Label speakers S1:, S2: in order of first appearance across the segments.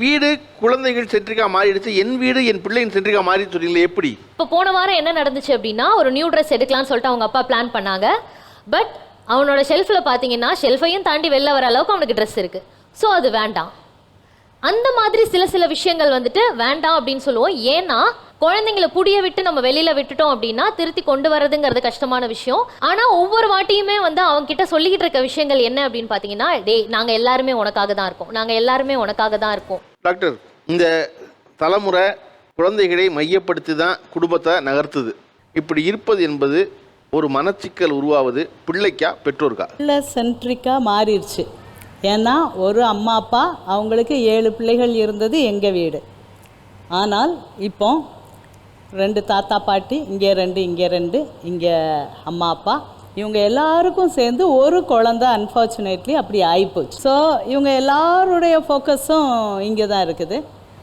S1: வீடு குழந்தைகள் சென்ட்ரிக்கா மாறிடுச்சு என் வீடு என் பிள்ளைங்க சென்ட்ரிக்கா மாறி சொன்னீங்களே எப்படி?
S2: இப்போ போன வாரம் என்ன நடந்துச்சு அப்படின்னா ஒரு நியூ ட்ரெஸ் எடுக்கலாம்னு சொல்லிட்டு அவங்க அப்பா பிளான் பண்ணாங்க. பட் அவனோட ஷெல்ஃபில் பார்த்தீங்கன்னா ஷெல்ஃபையும் தாண்டி வெளில வர அளவுக்கு அவனுக்கு ட்ரெஸ் இருக்குது ஸோ அது வேண்டாம். அந்த மாதிரி சில சில விஷயங்கள் வந்துட்டு வேண்டாம் அப்படின்னு சொல்லுவோம். ஏன்னா குழந்தைங்கள புடிய விட்டு நம்ம வெளியில விட்டுட்டோம் அப்படின்னா திருத்தி கொண்டு வரதுங்கிறது கஷ்டமான விஷயம். ஆனா ஒவ்வொரு வாட்டியுமே வந்து அவங்க கிட்ட சொல்லிக்கிட்டு இருக்க விஷயங்கள் என்ன அப்படின்னு பாத்தீங்கன்னா டேய் நாங்க எல்லாருமே உனக்காக தான் இருக்கோம். நாங்க எல்லாருமே உனக்காக தான் இருக்கோம்.
S1: டாக்டர் இந்த தலைமுறை குழந்தைகளை மையப்படுத்தி தான் குடும்பத்தை நகர்த்துது. இப்படி இருப்பது என்பது ஒரு மனச்சிக்கல் உருவாவது பிள்ளைக்கா பெற்றோருக்கா?
S3: பிள்ளை சென்ட்ரிக்காக மாறிடுச்சு. ஏன்னா ஒரு அம்மா அப்பா அவங்களுக்கு ஏழு பிள்ளைகள் இருந்தது எங்கள் வீடு. ஆனால் இப்போ ரெண்டு தாத்தா பாட்டி இங்கே ரெண்டு இங்கே ரெண்டு இங்கே அம்மா அப்பா இவங்க எல்லாருக்கும் சேர்ந்து ஒரு குழந்த அன்ஃபார்ச்சுனேட்லி அப்படி ஆகிப்போச்சு ஸோ இவங்க எல்லாருடைய ஃபோக்கஸும் இங்கே தான் இருக்குது.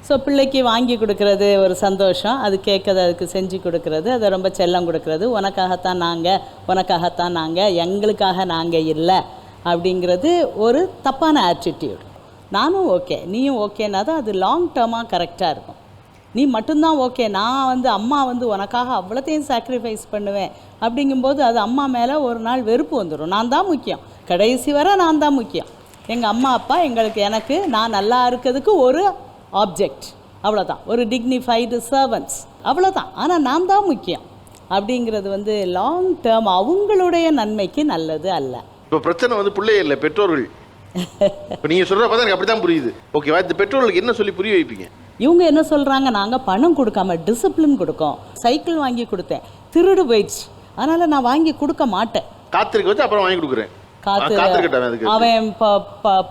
S3: ஸோ பிள்ளைக்கு வாங்கி கொடுக்கறது ஒரு சந்தோஷம். அது கேட்குறது அதுக்கு செஞ்சு கொடுக்கறது அதை ரொம்ப செல்லம் கொடுக்கறது. உனக்காகத்தான் நாங்கள் உனக்காகத்தான் நாங்கள் எங்களுக்காக நாங்கள் இல்லை. அப்படிங்கிறது ஒரு தப்பான ஆட்டிடியூட் நானும் ஓகே நீயும் ஓகேனா தான் அது லாங் டேர்மாக கரெக்டாக இருக்கும். நீ மட்டும்தான் ஓகே நான் வந்து அம்மா வந்து உனக்காக அவ்வளோத்தையும் சாக்ரிஃபைஸ் பண்ணுவேன். அப்படிங்கும்போது அது அம்மா மேலே ஒரு நாள் வெறுப்பு வந்துடும் நான் தான் முக்கியம். கடைசி வரை நான் தான் முக்கியம். எங்கள் அம்மா அப்பா எங்களுக்கு எனக்கு நான் நல்லா இருக்கிறதுக்கு ஒரு ஆப்ஜெக்ட் அவ்வளோதான் ஒரு டிக்னிஃபைடு சர்வன்ஸ் அவ்வளோதான் ஆனால் நான் தான் முக்கியம். அப்படிங்கிறது வந்து லாங் டேர்ம் அவங்களுடைய நன்மைக்கு நல்லது அல்ல.
S1: இப்போ பிரச்சனை வந்து பிள்ளை இல்லை பெற்றோர்கள். இப்போ நீங்கள் சொல்கிற பார்த்தா எனக்கு அப்படி தான் புரியுது ஓகேவா இந்த பெற்றோர்களுக்கு என்ன சொல்லி புரிய வைப்பீங்க?
S3: இவங்க என்ன சொல்கிறாங்க நாங்கள் பணம் கொடுக்காம டிசிப்ளின் கொடுக்கோம். சைக்கிள் வாங்கி கொடுத்தேன். திருடு போயிடுச்சு. அதனால் நான் வாங்கி கொடுக்க மாட்டேன்.
S1: காத்திருக்க வச்சு அப்புறம் வாங்கி கொடுக்குறேன்.
S3: காத்து அவன்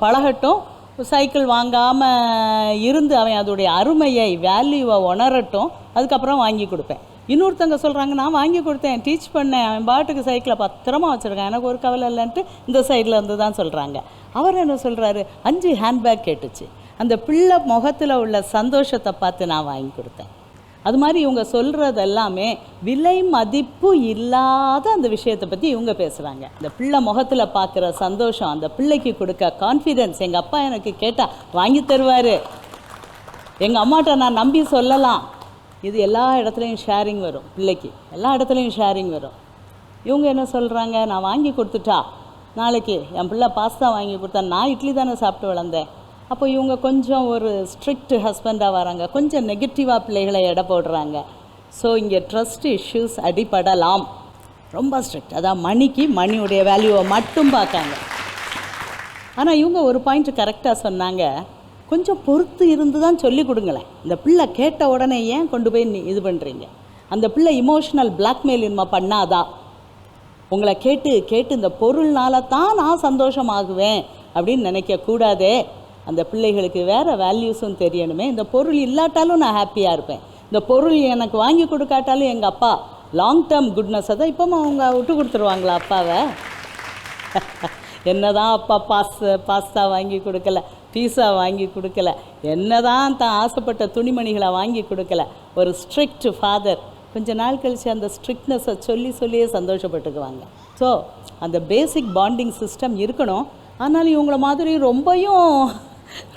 S3: பழகட்டும். சைக்கிள் வாங்காமல் இருந்து அவன் அதோடைய அருமையை வேல்யூவை உணரட்டும். அதுக்கப்புறம் வாங்கி கொடுப்பேன். இன்னொருத்தங்க சொல்கிறாங்க நான் வாங்கி கொடுத்தேன் டீச் பண்ணேன். அவன் பாட்டுக்கு சைக்கிளை பத்திரமா வச்சுருக்கான். எனக்கு ஒரு கவலை இல்லைன்ட்டு இந்த சைடில் இருந்து தான் சொல்கிறாங்க அவர் என்ன சொல்கிறாரு அஞ்சு ஹேண்ட்பேக் கேட்டுச்சு. அந்த பிள்ளை முகத்தில் உள்ள சந்தோஷத்தை பார்த்து நான் வாங்கி கொடுத்தேன். அது மாதிரி இவங்க சொல்கிறது எல்லாமே விலை மதிப்பு இல்லாத அந்த விஷயத்தை பற்றி இவங்க பேசுகிறாங்க இந்த பிள்ளை முகத்தில் பார்க்குற சந்தோஷம் அந்த பிள்ளைக்கு கொடுக்க கான்ஃபிடென்ஸ் எங்கள் அப்பா எனக்கு கேட்டால் வாங்கி தருவார். எங்கள் அம்மாட்ட நான் நம்பி சொல்லலாம். இது எல்லா இடத்துலையும் ஷேரிங் வரும் பிள்ளைக்கு. எல்லா இடத்துலையும் ஷேரிங் வரும். இவங்க என்ன சொல்கிறாங்க நான் வாங்கி கொடுத்துட்டா? நாளைக்கு என் பிள்ளை பாஸ்தா வாங்கி கொடுத்தா நான் இட்லி தானே சாப்பிட்டு வளர்ந்தேன். அப்போ இவங்க கொஞ்சம் ஒரு ஸ்ட்ரிக்ட் ஹஸ்பண்டாக வராங்க. கொஞ்சம் நெகட்டிவாக பிள்ளைகளை எடை போடுறாங்க. ஸோ இங்கே ட்ரஸ்ட் இஷ்யூஸ் அடிபடலாம். ரொம்ப ஸ்ட்ரிக்ட் அதான் மணிக்கு மணியுடைய வேல்யூவை மட்டும் பார்க்காங்க. ஆனால் இவங்க ஒரு பாயிண்ட் கரெக்டாக சொன்னாங்க. கொஞ்சம் பொறுத்து இருந்து தான் சொல்லி கொடுங்களேன். இந்த பிள்ளை கேட்ட உடனே ஏன் கொண்டு போய் நீ இது பண்ணுறீங்க அந்த பிள்ளை இமோஷனல் பிளாக்மெயில் இன்மா பண்ணாதா? உங்களை கேட்டு கேட்டு இந்த பொருள்னால தான் நான் சந்தோஷமாகுவேன் அப்படின்னு நினைக்கக்கூடாதே அந்த பிள்ளைகளுக்கு வேறு வேல்யூஸும் தெரியணுமே. இந்த பொருள் இல்லாட்டாலும் நான் ஹாப்பியாக இருப்பேன். இந்த பொருள் எனக்கு வாங்கி கொடுக்காட்டாலும் எங்கள் அப்பா லாங் டேர்ம் குட்னஸை தான் இப்போ அவங்க விட்டு கொடுத்துருவாங்களா அப்பாவை? என்னதான் அப்பா பாஸ் பாஸ்தா வாங்கி கொடுக்கல பீஸா வாங்கி கொடுக்கல என்னதான் தான் ஆசைப்பட்ட துணிமணிகளை வாங்கி கொடுக்கல ஒரு ஸ்ட்ரிக்ட் ஃபாதர் கொஞ்ச நாள் கழித்து அந்த ஸ்ட்ரிக்ட்னஸை சொல்லி சொல்லியே சந்தோஷப்பட்டுக்குவாங்க. ஸோ அந்த பேசிக் பாண்டிங் சிஸ்டம் இருக்கணும். ஆனாலும் இவங்கள மாதிரி ரொம்பையும்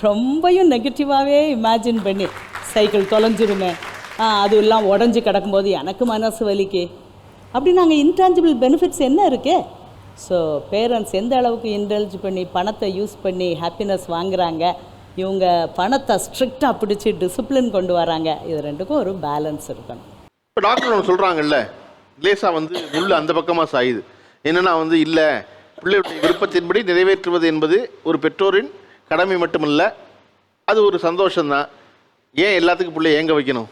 S3: ரொம்பையும் நெகட்டிவாகவே இமேஜின் பண்ணி சைக்கிள் தொலைஞ்சிருமே. அது எல்லாம் உடஞ்சி கிடக்கும்போது எனக்கு மனசு வலிக்கு. அப்படி நாங்கள் இன்டான்ஜிபிள் பெனிஃபிட்ஸ் என்ன இருக்கு? ஸோ பேரண்ட்ஸ் எந்த அளவுக்கு இன்டல்ஜ் பண்ணி பணத்தை யூஸ் பண்ணி ஹாப்பினஸ் வாங்குறாங்க இவங்க பணத்தை ஸ்ட்ரிக்டாக பிடிச்சி டிசிப்ளின் கொண்டு வராங்க. இது ரெண்டுக்கும் ஒரு பேலன்ஸ் இருக்கணும்.
S1: இப்போ டாக்டர் ஒன்று சொல்கிறாங்கல்ல லேசாக வந்து முள் அந்த பக்கமாக சாயுது. என்னென்னா வந்து இல்லை பிள்ளையுடைய விருப்பத்தின்படி நிறைவேற்றுவது என்பது ஒரு பெற்றோரின் கடமை மட்டுமல்ல அது ஒரு சந்தோஷம்தான் ஏன் எல்லாத்துக்கும் பிள்ளைய ஏங்க வைக்கணும்?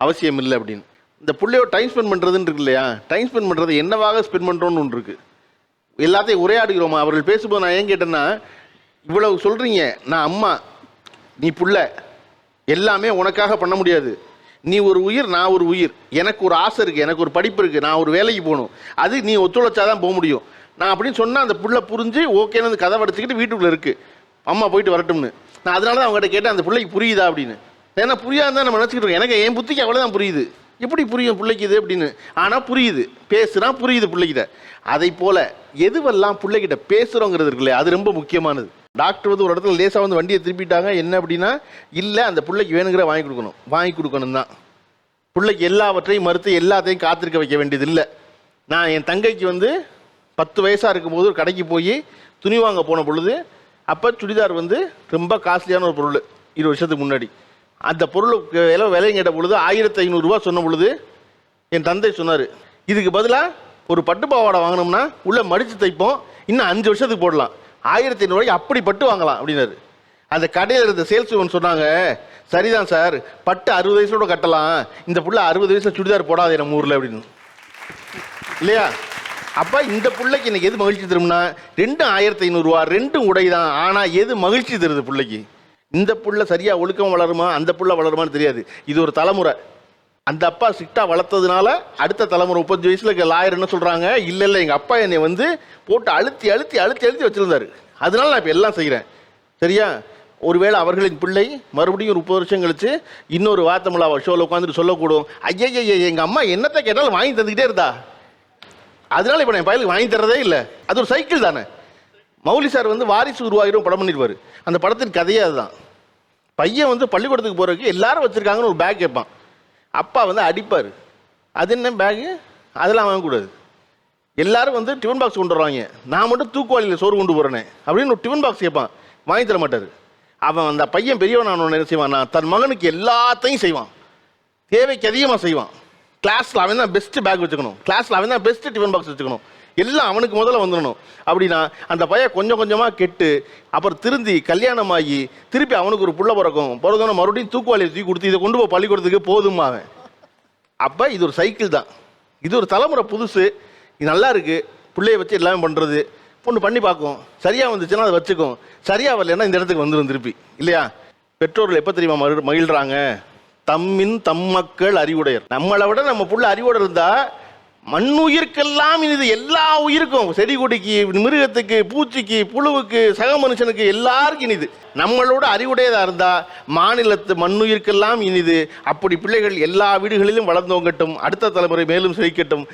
S1: அவசியம் இல்லை அப்படின்னு. இந்த பிள்ளையோட டைம் ஸ்பெண்ட் பண்ணுறதுன்னு இருக்கு இல்லையா? டைம் ஸ்பெண்ட் பண்ணுறது என்னவாக ஸ்பெண்ட் பண்ணுறோன்னு ஒன்று இருக்குது எல்லாத்தையும் உரையாடுகிறோமா? அவர்கள் பேசும்போது நான் ஏன் கேட்டேன்னா இவ்வளவு சொல்கிறீங்க நான் அம்மா நீ புள்ள எல்லாமே உனக்காக பண்ண முடியாது. நீ ஒரு உயிர் நான் ஒரு உயிர். எனக்கு ஒரு ஆசை இருக்குது எனக்கு ஒரு படிப்பு இருக்குது நான் ஒரு வேலைக்கு போகணும். அது நீ ஒத்துழைச்சா தான் போக முடியும். நான் அப்படின்னு சொன்னால் அந்த புள்ள புரிஞ்சு ஓகேன்னு கதை அடிச்சுக்கிட்டு வீட்டுக்குள்ளே இருக்குது அம்மா போயிட்டு வரட்டும்னு. நான் அதனால தான் அவங்ககிட்ட கேட்டேன் அந்த பிள்ளைக்கு புரியுதா அப்படின்னு. ஏன்னா புரியாதுதான் நம்ம நினச்சிக்கிட்டு இருக்கோம். எனக்கு என் புத்திக்கு அவ்வளோதான் புரியுது. எப்படி புரியும் பிள்ளைக்கு இது அப்படின்னு? ஆனால் புரியுது. பேசுனா புரியுது பிள்ளைகிட்ட. அதை போல எதுவெல்லாம் பிள்ளைகிட்ட பேசுகிறோங்கிறது இருக்குல்ல அது ரொம்ப முக்கியமானது. டாக்டர் வந்து ஒரு இடத்துல லேசாக வந்து வண்டியை திருப்பிட்டாங்க. என்ன அப்படின்னா இல்லை அந்த பிள்ளைக்கு வேணுங்கிற வாங்கி கொடுக்கணும். வாங்கி கொடுக்கணும் தான். பிள்ளைக்கு எல்லாவற்றையும் மறுத்து எல்லாத்தையும் காத்திருக்க வைக்க வேண்டியது இல்லை. நான் என் தங்கைக்கு வந்து பத்து வயசாக இருக்கும்போது ஒரு கடைக்கு போய் துணி வாங்க போன பொழுது அப்போ சுடிதார் வந்து ரொம்ப காஸ்ட்லியான ஒரு பொருள் இருபது வருஷத்துக்கு முன்னாடி. அந்த பொருளுக்கு விலை விலை கேட்ட பொழுது ஆயிரத்தி ஐநூறுரூவா சொன்ன பொழுது என் தந்தை சொன்னார் இதுக்கு பதிலாக ஒரு பட்டு பாவாடை வாங்கினோம்னா உள்ளே மடித்து தைப்போம் இன்னும் அஞ்சு வருஷத்துக்கு போடலாம். ஆயிரத்தி ஐநூறுரூவாய்க்கு அப்படி பட்டு வாங்கலாம் அப்படின்னாரு. அந்த கடையில் இருந்த சேல்ஸ் சொன்னாங்க சரிதான் சார் பட்டு அறுபது வயசோட கட்டலாம். இந்த புள்ள அறுபது வயசில் சுடிதார் போடாதே நம்ம ஊரில் அப்படின்னு. இல்லையா? அப்போ இந்த பிள்ளைக்கு இன்னைக்கு எது மகிழ்ச்சி தரும்னா ரெண்டும் ஆயிரத்தி ஐநூறுரூவா ரெண்டும் உடை தான் ஆனால் எது மகிழ்ச்சி தருது பிள்ளைக்கு? இந்த புள்ள சரியாக ஒழுக்கம் வளருமா? அந்த புள்ள வளருமான்னு தெரியாது. இது ஒரு தலைமுறை. அந்த அப்பா ஸ்ட்ரிக்டாக வளர்த்ததுனால அடுத்த தலைமுறை முப்பத்தஞ்சு வயசில் இருக்க லாயர் என்ன சொல்கிறாங்க இல்லை இல்லை எங்கள் அப்பா என்னை வந்து போட்டு அழுத்தி அழுத்தி அழுத்தி அழுத்தி வச்சுருந்தாரு. அதனால நான் இப்போ எல்லாம் செய்கிறேன் சரியா? ஒருவேளை அவர்களின் பிள்ளை மறுபடியும் ஒரு முப்பது வருஷம் கழிச்சு இன்னொரு வார்த்தமிழா ஷோவில் உட்காந்துட்டு சொல்லக்கூடும். ஐயா எங்கள் அம்மா என்னத்தை கேட்டாலும் வாங்கி தந்துக்கிட்டே இருந்தா? அதனால இப்போ என் பயலுக்கு வாங்கி தரதே இல்லை. அது ஒரு சைக்கிள் தானே. மௌலி சார் வந்து வாரிசு உருவாகிரும் படம் பண்ணிடுவார் அந்த படத்தின் கதையே அதுதான். பையன் வந்து பள்ளிக்கூடத்துக்கு போகிறதுக்கு எல்லாரும் வச்சுருக்காங்கன்னு ஒரு பேக் கேட்பான். அப்பா வந்து அடிப்பார். அது என்ன பேகு அதெல்லாம் வாங்கக்கூடாது. எல்லாரும் வந்து டிஃபன் பாக்ஸ் கொண்டு வருவாங்க. நான் மட்டும் தூக்குவாளியில் சோறு கொண்டு போகிறேனே அப்படின்னு ஒரு டிஃபன் பாக்ஸ் கேட்பான். வாங்கி தர மாட்டார். அவன் அந்த பையன் பெரியவன் நான் என்ன செய்வான் தன் மகனுக்கு எல்லாத்தையும் செய்வான். தேவைக்கு அதிகமாக செய்வான். கிளாஸில் அவன் தான் பெஸ்ட் பேக் வச்சுக்கணும். கிளாஸில் அவன் தான் பெஸ்ட் டிஃபன் பாக்ஸ் வச்சுக்கணும். எல்லாம் அவனுக்கு முதல்ல வந்துடணும். அப்படின்னா அந்த பையன் கொஞ்சம் கொஞ்சமாக கெட்டு அப்புறம் திருந்தி கல்யாணம் ஆகி திருப்பி அவனுக்கு ஒரு புள்ள பிறக்கும். பிறந்தோன்னே மறுபடியும் தூக்குவாளியை தூக்கி கொடுத்து இதை கொண்டு போய் பள்ளிக்கூடத்துக்கு போதுமா அவன். அப்போ இது ஒரு சைக்கிள் தான். இது ஒரு தலைமுறை புதுசு. இது நல்லா இருக்குது பிள்ளைய வச்சு எல்லாமே பண்ணுறது பொண்ணு பண்ணி பார்க்கும். சரியாக வந்துச்சுன்னா அதை வச்சுக்கும். சரியாக வரலன்னா இந்த இடத்துக்கு வந்துடும் திருப்பி. இல்லையா? பெற்றோர்கள் எப்போ தெரியுமா மகிழ் தம்மின் தம்மின் தம்மக்கள் அறிவுடையர். நம்மளை விட நம்ம புள்ள அறிவோடு இருந்தா மண்ணுயிர்க்கெல்லாம் இது எல்லா உயிருக்கும். செடி கொடிக்கு மிருகத்துக்கு பூச்சிக்கு புழுவுக்கு சக மனுஷனுக்கு எல்லாருக்கும் இனிது. நம்மளோட அறிவுடையதா இருந்தா மாநிலத்து மண்ணுயிர்க்கெல்லாம் இனிது. அப்படி பிள்ளைகள் எல்லா வீடுகளிலும் வளர்ந்தோங்கட்டும் அடுத்த தலைமுறை மேலும் செழிக்கட்டும்.